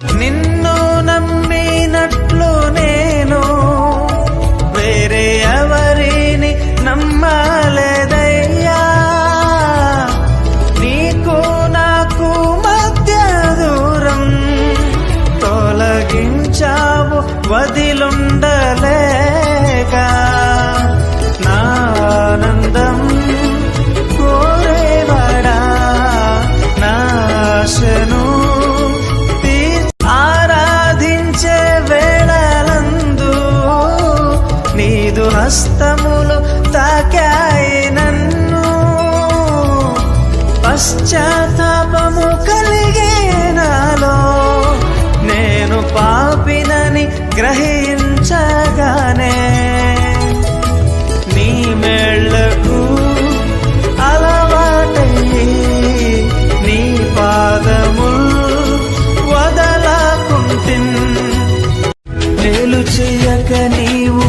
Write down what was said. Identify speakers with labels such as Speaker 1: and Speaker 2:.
Speaker 1: నిన్ను నమ్మినట్లు నేను వేరే ఎవరిని నమ్మలేదయ్యా. నీకు నాకు మధ్య దూరం తొలగించావు వది హస్తములు తాకాయి నన్ను. పశ్చాత్తాపము కలిగే నాలో నేను పాపినని గ్రహించగానే నీ మేళ్ళకు అలవాటయ్యి నీ పాదముల్ వదలకుంటిన్. మేలు చెయ్యక నీవు